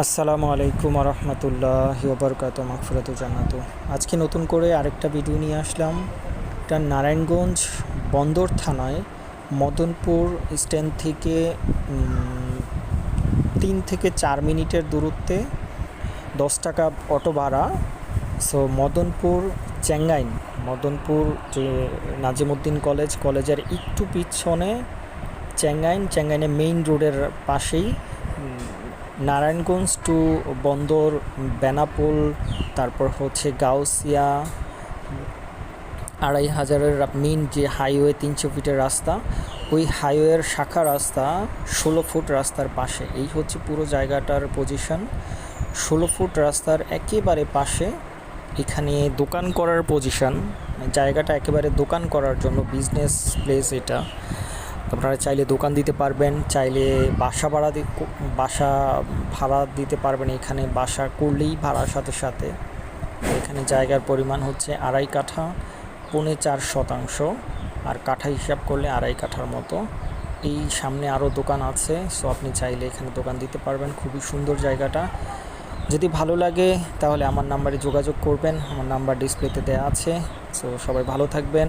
আসসালামু আলাইকুম রহমতুল্লাহ ওবরকাত মাকফুরাত জান্নাত। আজকে নতুন করে আরেকটা ভিডিও নিয়ে আসলাম। এটা নারায়ণগঞ্জ বন্দর থানায়, মদনপুর স্ট্যান্ড থেকে তিন থেকে চার মিনিটের দূরত্বে দশ টাকা অটো ভাড়া। সো, মদনপুর চেঙ্গাইন মদনপুর যে নাজিমুদ্দিন কলেজ, কলেজের একটু পিছনে চেঙ্গাইন চেঙ্গাইনে মেইন রোডের পাশেই নারায়ণগঞ্জ টু বন্দর, বেনাপোল, তারপর হচ্ছে গাউসিয়া, আড়াই হাজারের মেন যে হাইওয়ে তিনশো ফিটের রাস্তা, ওই হাইওয়ের শাখা রাস্তা ষোলো ফুট রাস্তার পাশে। এই হচ্ছে পুরো জায়গাটার পজিশন ষোলো ফুট রাস্তার একেবারে পাশে এখানে দোকান করার পজিশন জায়গাটা একেবারে দোকান করার জন্য বিজনেস প্লেস এটা। আপনারা চাইলে দোকান দিতে পারবেন, চাইলে বাসা ভাড়া বাসা ভাড়া দিতে পারবেন এখানে। বাসা করলেই ভাড়ার সাথে সাথে। এখানে জায়গার পরিমাণ হচ্ছে আড়াই কাঠা, পৌনে চার শতাংশ। আর কাঠা হিসাব করলে আড়াই কাঠার মতো। এই সামনে আরও দোকান আছে, সো আপনি চাইলে এখানে দোকান দিতে পারবেন। খুবই সুন্দর জায়গাটা। যদি ভালো লাগে তাহলে আমার নাম্বারে যোগাযোগ করবেন। আমার নাম্বার ডিসপ্লেতে দেওয়া আছে। সো সবাই ভালো থাকবেন।